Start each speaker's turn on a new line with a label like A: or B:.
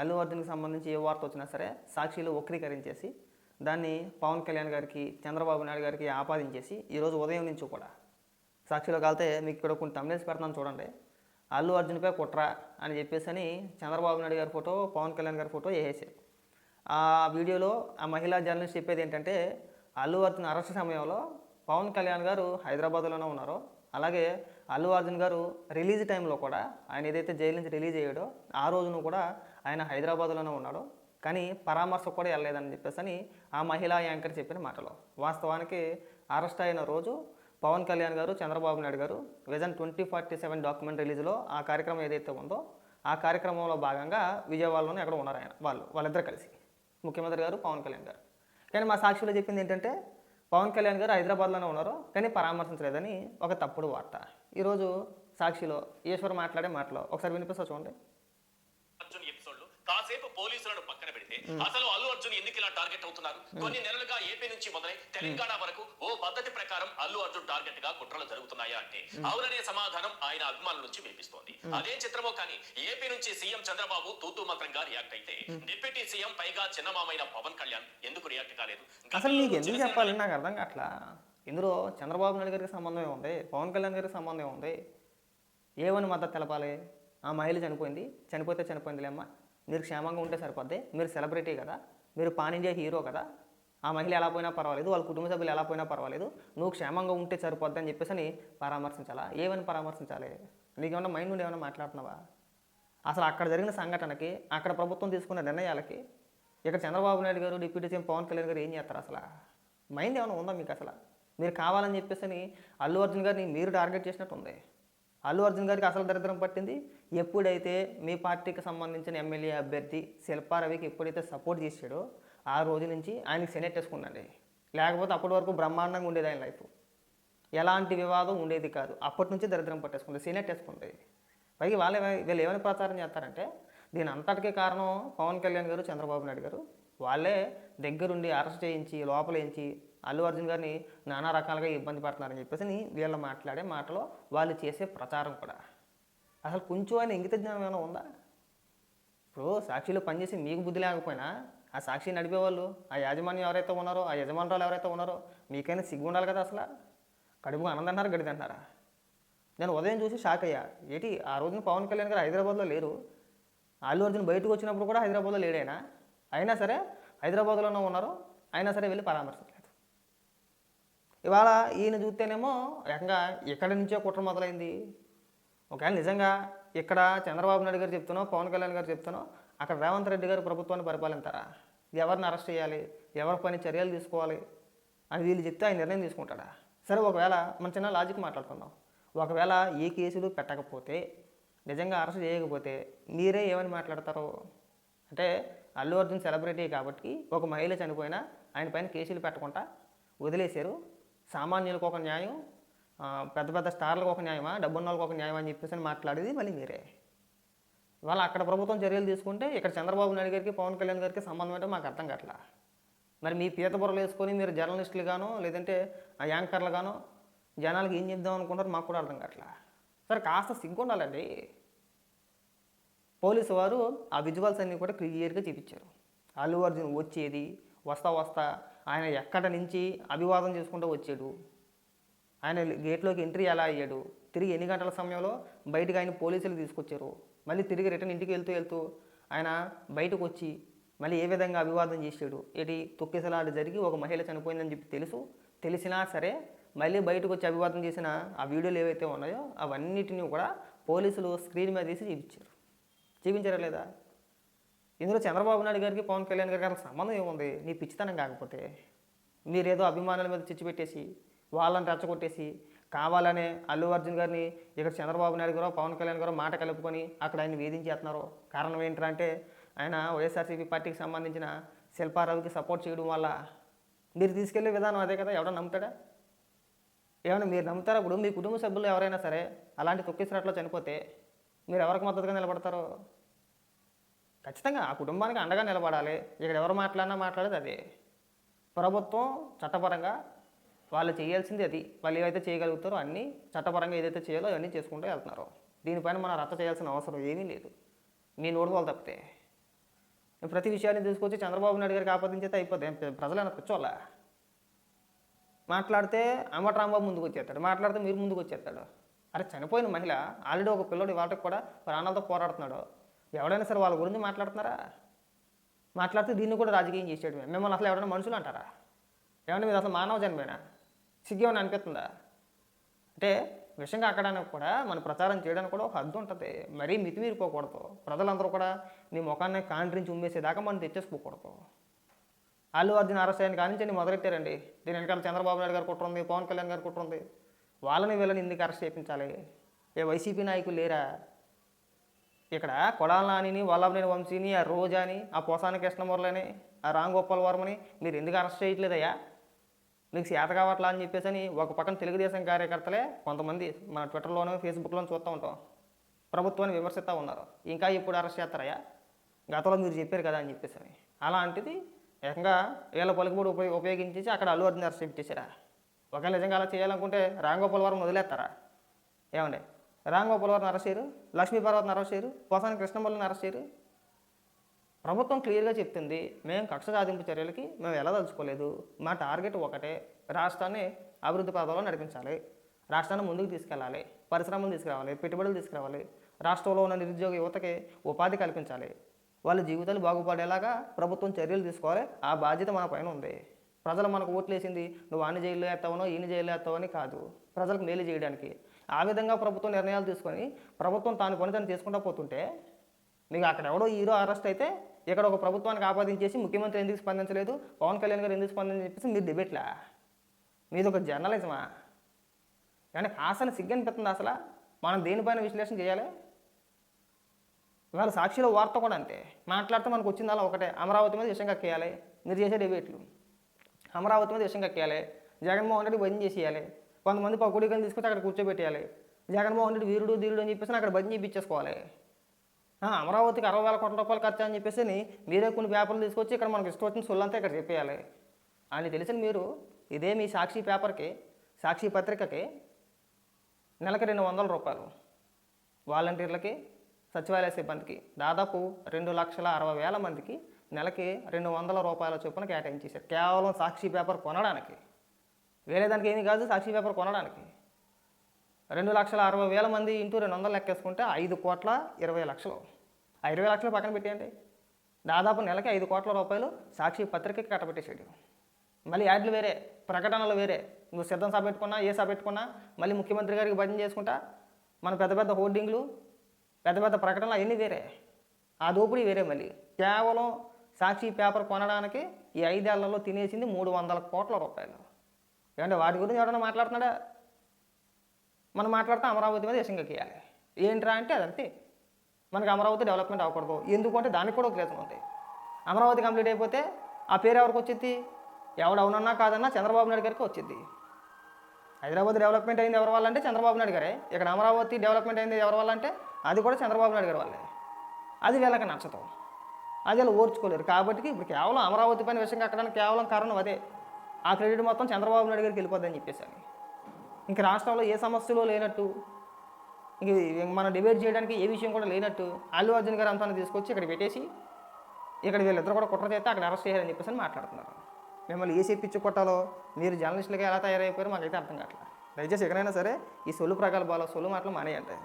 A: అల్లు అర్జున్కి సంబంధించి ఏ వార్త వచ్చినా సరే సాక్షిలో వక్రీకరించేసి దాన్ని పవన్ కళ్యాణ్ గారికి చంద్రబాబు నాయుడు గారికి ఆపాదించేసి ఈరోజు ఉదయం నుంచి కూడా సాక్షిలో కలితే మీకు ఇక్కడ కొన్ని తమిళస్ పెడతాను చూడండి. అల్లు అర్జున్పై కుట్ర అని చెప్పేసి అని చంద్రబాబు నాయుడు గారి ఫోటో పవన్ కళ్యాణ్ గారి ఫోటో వేసేసారు. ఆ వీడియోలో ఆ మహిళా జర్నలిస్ట్ చెప్పేది ఏంటంటే అల్లు అర్జున్ అరెస్ట్ సమయంలో పవన్ కళ్యాణ్ గారు హైదరాబాద్లోనే ఉన్నారు. అలాగే అల్లు అర్జున్ గారు రిలీజ్ టైంలో కూడా ఆయన ఏదైతే జైలు నుంచి రిలీజ్ అయ్యాడో ఆ రోజును కూడా ఆయన హైదరాబాద్లోనే ఉన్నాడు. కానీ పరామర్శ కూడా వెళ్ళలేదని చెప్పేసి అని ఆ మహిళా యాంకర్ చెప్పిన మాటలు. వాస్తవానికి అరెస్ట్ అయిన రోజు Pawan Kalyan garu Chandrababu Naidu garu vision twenty forty seven document రిలీజ్లో ఆ కార్యక్రమం ఏదైతే ఉందో ఆ కార్యక్రమంలో భాగంగా విజయవాడలోనే ఎక్కడ ఉన్నారు ఆయన వాళ్ళు వాళ్ళిద్దరు కలిసి. ముఖ్యమంత్రి గారు పవన్ కళ్యాణ్ గారు. కానీ మా సాక్షిలో చెప్పింది ఏంటంటే పవన్ కళ్యాణ్ గారు హైదరాబాద్లోనే ఉన్నారు కానీ పరామర్శించలేదని ఒక తప్పుడు వార్త. ఈరోజు సాక్షిలో ఈశ్వర్ మాట్లాడే మాటలో ఒకసారి వినిపిస్తా చూడండి.
B: అసలు అల్లు అర్జున్ ఎందుకు ఇలా టార్గెట్ అవుతున్నారు? కొన్ని నెలలుగా ఏపీ నుంచి మొదలై తెలంగాణ వరకు ఓ పద్ధతి ప్రకారం అల్లు అర్జున్ టార్గెట్గా కుట్రలు జరుగుతున్నాయా అంటే అవుననే సమాధానం ఆయన అభిమానుల నుంచి వినిపిస్తోంది. అదే చిత్రమో కానీ ఏపీ నుంచి సీఎం చంద్రబాబు తూతూ మంత్రంగా రియాక్ట్ అయితే డిప్యూటీ సీఎం పైగా చిన్నమామైన పవన్ కళ్యాణ్ ఎందుకు రియాక్ట్ కాలేదు?
A: అసలు మీకు ఎందుకు చెప్పాలి? నాకు అర్థం కావట్లా. ఇందులో చంద్రబాబు నాయుడు గారికి సంబంధం ఉంది పవన్ కళ్యాణ్ గారికి సంబంధం ఉంది. ఏమని మద్దతు తెలపాలి? ఆ మహిళ చనిపోయింది చనిపోతే చనిపోయిందిలే అమ్మ మీరు క్షేమంగా ఉంటే సరిపోద్ది. మీరు సెలబ్రిటీ కదా. మీరు పానిండియా హీరో కదా. ఆ మహిళ ఎలా పోయినా పర్వాలేదు. వాళ్ళ కుటుంబ సభ్యులు ఎలా పోయినా పర్వాలేదు. నువ్వు క్షేమంగా ఉంటే సరిపోద్ది అని చెప్పేసి అని పరామర్శించాలా? ఏమని పరామర్శించాలి? నీకేమన్నా మైండ్ నుండి ఏమైనా మాట్లాడుతున్నావా? అసలు అక్కడ జరిగిన సంఘటనకి అక్కడ ప్రభుత్వం తీసుకున్న నిర్ణయాలకి ఇక్కడ చంద్రబాబు నాయుడు గారు డిప్యూటీ సీఎం పవన్ కళ్యాణ్ గారు ఏం చేస్తారు అసలు? మైండ్ ఏమైనా ఉందా మీకు అసలు? మీరు కావాలని చెప్పేసి అని అల్లు అర్జున్ గారిని మీరు టార్గెట్ చేసినట్టు ఉంది అల్లు అర్జున్ గారికి అసలు దరిద్రం పట్టింది? ఎప్పుడైతే మీ పార్టీకి సంబంధించిన ఎమ్మెల్యే అభ్యర్థి శిల్పారవికి ఎప్పుడైతే సపోర్ట్ చేశాడో ఆ రోజు నుంచి ఆయనకి సెనెట్ వేసుకున్నాడు లేకపోతే అప్పటి వరకు బ్రహ్మాండంగా ఉండేది ఆయన లైఫ్ ఎలాంటి వివాదం ఉండేది కాదు. అప్పటి నుంచి దరిద్రం పట్టేసుకుంది. సీనెట్ వేసుకుంటుంది పైకి వాళ్ళే వీళ్ళు ఏమైనా ప్రచారం చేస్తారంటే దీని అంతటికీ కారణం పవన్ కళ్యాణ్ గారు చంద్రబాబు నాయుడు గారు. వాళ్ళే దగ్గరుండి అరెస్ట్ చేయించి లోపలేయించి అల్లు అర్జున్ గారిని నానా రకాలుగా ఇబ్బంది పడుతున్నారని చెప్పేసి వీళ్ళు మాట్లాడే మాటలో వాళ్ళు చేసే ప్రచారం కూడా. అసలు కొంచెం ఆయన ఇంగిత జ్ఞానం ఏమైనా ఉందా? ఇప్పుడు సాక్షిలో పనిచేసి మీకు బుద్ధి లేకపోయినా ఆ సాక్షి నడిపే వాళ్ళు ఆ యాజమాన్యం ఎవరైతే ఉన్నారో ఆ యజమానురాలు ఎవరైతే ఉన్నారో మీకైనా సిగ్గు ఉండాలి కదా అసలు? కడుపు ఆనందంటారు గడిది అంటారా నేను ఉదయం చూసి షాక్ అయ్యా. ఏంటి ఆ రోజున పవన్ కళ్యాణ్ గారు హైదరాబాద్లో లేరు? అల్లు అర్జున్ బయటకు వచ్చినప్పుడు కూడా హైదరాబాద్లో లేడైనా? అయినా సరే హైదరాబాద్లోనే ఉన్నారు అయినా సరే వెళ్ళి పరామర్శించలేదు ఇవాళ ఈయన చూస్తేనేమో ఏకంగా ఎక్కడి నుంచో కుట్ర మొదలైంది. ఒకవేళ నిజంగా ఇక్కడ చంద్రబాబు నాయుడు గారు చెప్తానో పవన్ కళ్యాణ్ గారు చెప్తానో అక్కడ రేవంత్ రెడ్డి గారు ప్రభుత్వాన్ని పరిపాలించారా? ఎవరిని అరెస్ట్ చేయాలి? ఎవరి పని చర్యలు తీసుకోవాలి? అని వీళ్ళు చెప్తే ఆయన నిర్ణయం తీసుకుంటాడా? సరే ఒకవేళ మన చిన్న లాజిక్ మాట్లాడుకుందాం. ఒకవేళ ఏ కేసులు పెట్టకపోతే నిజంగా అరెస్ట్ చేయకపోతే మీరే ఏమని మాట్లాడతారు? అంటే అల్లు అర్జున్ సెలబ్రిటీ కాబట్టి ఒక మహిళ చనిపోయినా ఆయన పైన కేసులు పెట్టకుండా వదిలేశారు. సామాన్యులకు ఒక న్యాయం పెద్ద పెద్ద స్టార్లకు ఒక న్యాయమా డబ్బున్న వాళ్ళకి ఒక న్యాయం అని చెప్పేసి అని మాట్లాడేది మళ్ళీ మీరే ఇవాళ అక్కడ ప్రభుత్వం చర్యలు తీసుకుంటే ఇక్కడ చంద్రబాబు నాయుడు గారికి పవన్ కళ్యాణ్ గారికి సంబంధం అంటే మాకు అర్థం కావట్లా. మరి మీ పీత బుర్రలు వేసుకొని మీరు జర్నలిస్టులు గానో లేదంటే ఆ యాంకర్లు గానో జనాలకు ఏం చెప్దాం అనుకుంటారు మాకు కూడా అర్థం కావట్లా. సరే కాస్త సిగ్గు ఉండాలండి పోలీసు వారు ఆ విజువల్స్ అన్నీ కూడా క్లియర్గా చూపించారు. అల్లు అర్జున్ వచ్చేది వస్తా వస్తా ఆయన ఎక్కడి నుంచి అభివాదం చేసుకుంటూ వచ్చాడు? ఆయన గేట్లోకి ఎంట్రీ ఎలా అయ్యాడు? తిరిగి ఎన్ని గంటల సమయంలో బయటకు ఆయన పోలీసులు తీసుకొచ్చారు? మళ్ళీ తిరిగి రిటర్న్ ఇంటికి వెళ్తూ వెళ్తూ ఆయన బయటకు వచ్చి మళ్ళీ ఏ విధంగా అభివాదం చేశాడు? ఏటి తొక్కిసలాట జరిగి ఒక మహిళ చనిపోయిందని చెప్పి తెలుసు? తెలిసినా సరే మళ్ళీ బయటకు వచ్చి అభివాదం చేసిన ఆ వీడియోలు ఏవైతే ఉన్నాయో అవన్నిటిని కూడా పోలీసులు స్క్రీన్ మీద తీసి చూపించారు. చూపించారా లేదా? ఇందులో చంద్రబాబు నాయుడు గారికి పవన్ కళ్యాణ్ గారికి అసలు సంబంధం ఏముంది? నీ పిచ్చితనం కాకపోతే. మీరేదో అభిమానుల మీద చిచ్చు పెట్టేసి వాళ్ళని రెచ్చగొట్టేసి కావాలనే అల్లు అర్జున్ గారిని ఇక్కడ చంద్రబాబు నాయుడు గారు పవన్ కళ్యాణ్ గారు మాట కలుపుకొని అక్కడ ఆయన వేధించేస్తున్నారు. కారణం ఏంటంటే ఆయన వైఎస్ఆర్సీపీ పార్టీకి సంబంధించిన శిల్పారావుకి సపోర్ట్ చేయడం వల్ల మీరు తీసుకెళ్ళే విధానం అదే కదా? ఎవడో నమ్ముతాడా? ఏమైనా మీరు నమ్ముతారా? ఇప్పుడు మీ కుటుంబ సభ్యులు ఎవరైనా సరే అలాంటి తొక్కిసినట్లో చనిపోతే మీరు ఎవరికి మద్దతుగా నిలబడతారో? ఖచ్చితంగా ఆ కుటుంబానికి అండగా నిలబడాలి. ఇక్కడ ఎవరు మాట్లాడినా మాట్లాడేది అదే. ప్రభుత్వం చట్టపరంగా వాళ్ళు చేయాల్సింది అది. వాళ్ళు ఏవైతే చేయగలుగుతారో అన్నీ చట్టపరంగా ఏదైతే చేయాలో అవన్నీ చేసుకుంటూ వెళ్తున్నారు. దీనిపైన మనం రచ్చ చేయాల్సిన అవసరం ఏమీ లేదు. మీ నోటు తప్పితే. ప్రతి విషయాన్ని తీసుకొచ్చి చంద్రబాబు నాయుడు గారికి ఆపాదించేస్తే అయిపోద్ది. ఏం ప్ర- మాట్లాడితే అమ్మట రాంబాబు ముందుకు వచ్చేస్తాడు. మాట్లాడితే మీరు ముందుకు వచ్చేస్తాడు. అరే చనిపోయిన మహిళ ఆల్రెడీ ఒక పిల్లడు వాళ్ళకి కూడా ప్రాణాలతో పోరాడుతున్నాడు. ఎవడైనా సరే వాళ్ళ గురించి మాట్లాడుతున్నారా? మాట్లాడితే దీన్ని కూడా రాజకీయం చేసేయడమే. మిమ్మల్ని అసలు ఎవరైనా మనుషులు అంటారా? ఏమన్నా మీరు అసలు మానవ జన్మేనా? సిగ్గేమని అనిపిస్తుందా? అంటే విషయంగా అక్కడానికి కూడా మన ప్రచారం చేయడానికి కూడా ఒక హద్దు ఉంటుంది. మరీ మితిమీరిపోకూడదు. ప్రజలందరూ కూడా నీ ముఖాన్ని కాంట్రించి ఉమ్మేసేదాకా మనం తెచ్చేసుకోకూడదు. అల్లు అర్జున్ అరెస్ట్ అయిన కానించి మొదలెట్టారండి. దీని వెనకాల చంద్రబాబు నాయుడు గారు కుట్ర ఉంది పవన్ కళ్యాణ్ గారు కుట్ర ఉంది. వాళ్ళని వీళ్ళని ఎందుకు అరెస్ట్ చేయించాలి? ఏ వైసీపీ నాయకులు లేరా? ఇక్కడ కొడాల నానిని వల్లభనేని వంశీని ఆ రోజాని ఆ పోసాని కృష్ణమురళని ఆ రామ్ గోపాల్ వర్మని మీరు ఎందుకు అరెస్ట్ చేయట్లేదయ్యా? మీకు చేత కావట్లా అని చెప్పేసి అని ఒక పక్కన తెలుగుదేశం కార్యకర్తలే కొంతమంది మన ట్విట్టర్లోనూ ఫేస్బుక్లోనూ చూస్తూ ఉంటాం. ప్రభుత్వాన్ని విమర్శిస్తూ ఉన్నారు. ఇంకా ఇప్పుడు అరెస్ట్ చేస్తారయ్యా? గతంలో మీరు చెప్పారు కదా అని చెప్పేసి అని. అలాంటిది ఏకంగా వీళ్ళ పలుకుబడి ఉపయోగ ఉపయోగించి అక్కడ అల్లు అర్జున్ అరెస్ట్ చేయించేశారా ఒకవేళ నిజంగా అలా చేయాలనుకుంటే రామ్ వరం వదిలేస్తారా? ఏమండి? రామ్ నరసేరు వర్మ అరెస్ట్ చేయరు లక్ష్మీ అరెస్ట్ చేయరు పోసాని కృష్ణమల్లిని అరెస్ట్ చేయరు ప్రభుత్వం క్లియర్గా చెప్తుంది మేము కక్ష సాధింపు చర్యలకి మేము ఎలా తలుచుకోలేదు. మా టార్గెట్ ఒకటే రాష్ట్రాన్ని అభివృద్ధి పదంలో నడిపించాలి. రాష్ట్రాన్ని ముందుకు తీసుకెళ్ళాలి పరిశ్రమలు తీసుకురావాలి పెట్టుబడులు తీసుకురావాలి. రాష్ట్రంలో ఉన్న నిరుద్యోగ యువతకి ఉపాధి కల్పించాలి. వాళ్ళ జీవితాలు బాగుపడేలాగా ప్రభుత్వం చర్యలు తీసుకోవాలి. ఆ బాధ్యత మన పైన ఉంది. ప్రజలు మనకు ఓట్లేసింది నువ్వు అన్ని జైల్లో వేస్తావనో ఈయన జైల్లో వేస్తావని కాదు. ప్రజలకు మేలు చేయడానికి ఆ విధంగా ప్రభుత్వం నిర్ణయాలు తీసుకొని ప్రభుత్వం తాను పని తను తీసుకుంటా పోతుంటే మీకు అక్కడ ఎవడో హీరో అరెస్ట్ అయితే ఇక్కడ ఒక ప్రభుత్వానికి ఆపాదించేసి ముఖ్యమంత్రి ఎందుకు స్పందించలేదు పవన్ కళ్యాణ్ గారు ఎందుకు స్పందించని చెప్పేసి మీరు డిబేట్లా? మీది ఒక జర్నలిజమా? కానీ కాసన సిగ్గనిపిస్తుంది అసలు? మనం దేనిపైన విశ్లేషణ చేయాలి? ఇవాళ సాక్షిలో వార్త కూడా అంతే. మాట్లాడితే మనకు వచ్చింది అలా ఒకటే. అమరావతి మీద విషయం కక్కేయాలి. మీరు చేసే డిబేట్లు. అమరావతి మీద విషయం కక్కేయాలి. జగన్మోహన్ రెడ్డి భజన చేసేయాలి. కొంతమంది పకుడికని తీసుకొచ్చి అక్కడ కూర్చోబెట్టేయాలి. జగన్మోహన్ రెడ్డి వీరుడు ధీరుడు అని చెప్పేసి అక్కడ భజన చేయించేసుకోవాలి అమరావతికి అరవై వేల కోట్ల రూపాయలు ఖర్చు అని చెప్పేసి అని మీరే కొన్ని పేపర్లు తీసుకొచ్చి ఇక్కడ మనకి ఇష్టం వచ్చిన సొల్లంతా ఇక్కడ చెప్పేయాలి. అని తెలిసిన మీరు ఇదే మీ సాక్షి పేపర్కి సాక్షి పత్రికకి నెలకి రెండు వందల రూపాయలు. వాలంటీర్లకి సచివాలయ సిబ్బందికి దాదాపు రెండు లక్షల అరవై వేల మందికి నెలకి రెండు వందల రూపాయల చొప్పున కేటాయించేశారు. కేవలం సాక్షి పేపర్ కొనడానికి. వేరే దానికి ఏమీ కాదు సాక్షి పేపర్ కొనడానికి. రెండు లక్షల అరవై వేల మంది ఇంటూ రెండు వందలు లెక్కేసుకుంటే ఐదు కోట్ల ఇరవై లక్షలు. ఆ ఇరవై లక్షలు పక్కన పెట్టేయండి. దాదాపు నెలకి ఐదు కోట్ల రూపాయలు సాక్షి పత్రికకి కట్టబెట్టేసాడు మళ్ళీ యాడ్లు వేరే ప్రకటనలు వేరే. నువ్వు సిద్ధం సభ పెట్టుకున్నా ఏ సభ పెట్టుకున్నా మళ్ళీ ముఖ్యమంత్రి గారికి భజన చేసుకుంటా మన పెద్ద పెద్ద హోర్డింగ్లు పెద్ద పెద్ద ప్రకటనలు అవన్నీ వేరే. ఆ దోపిడీ వేరే మళ్ళీ. కేవలం సాక్షి పేపర్ కొనడానికి ఈ ఐదేళ్ళలో తినేసింది మూడు వందల కోట్ల రూపాయలు. ఏమంటే వాటి గురించి ఎవరైనా మాట్లాడుతున్నాడా? మనం మాట్లాడితే అమరావతి మీద విషయం గీయాలి ఏంట్రా అంటే అదంతే. మనకి అమరావతి డెవలప్మెంట్ అవ్వకూడదు. ఎందుకు అంటే దానికి కూడా ఒక రీజన్ ఉంది అమరావతి కంప్లీట్ అయిపోతే ఆ పేరు ఎవరికి వచ్చింది ఎవడు అవునన్నా కాదన్నా చంద్రబాబు నాయుడు గారికి వచ్చింది హైదరాబాద్ డెవలప్మెంట్ అయింది ఎవరి వల్ల అంటే చంద్రబాబు నాయుడు గారే. ఇక్కడ అమరావతి డెవలప్మెంట్ అయింది ఎవరి వల్ల అంటే అది కూడా చంద్రబాబు నాయుడు గారి వల్లే. అది వీళ్ళకి నచ్చదు. అది వీళ్ళు ఓర్చుకోలేరు. కాబట్టి ఇప్పుడు కేవలం అమరావతి పైన విషయం కట్టడానికి కేవలం కారణం అదే. ఆ క్రెడిట్ మొత్తం చంద్రబాబు నాయుడు గారికి వెళ్ళిపోద్దని చెప్పేసి ఇంక రాష్ట్రంలో ఏ సమస్యలు లేనట్టు ఇంక మనం డిబేట్ చేయడానికి ఏ విషయం కూడా లేనట్టు అల్లు అర్జున్ గారు అంతా తీసుకొచ్చి ఇక్కడ పెట్టేసి ఇక్కడ వీళ్ళిద్దరు కూడా కుట్ర చేస్తే అక్కడ అరెస్ట్ చేయాలని చెప్పేసి మాట్లాడుతున్నారు. మిమ్మల్ని ఏ పిచ్చి కొట్టాలో మీరు జర్నలిస్టులుగా ఎలా తయారైపోయారో మాకైతే అర్థం కావట్లేదు. దయచేసి ఎక్కడైనా సరే ఈ సొల్లు బాలో సొల్లు మాటలు మానేయండి.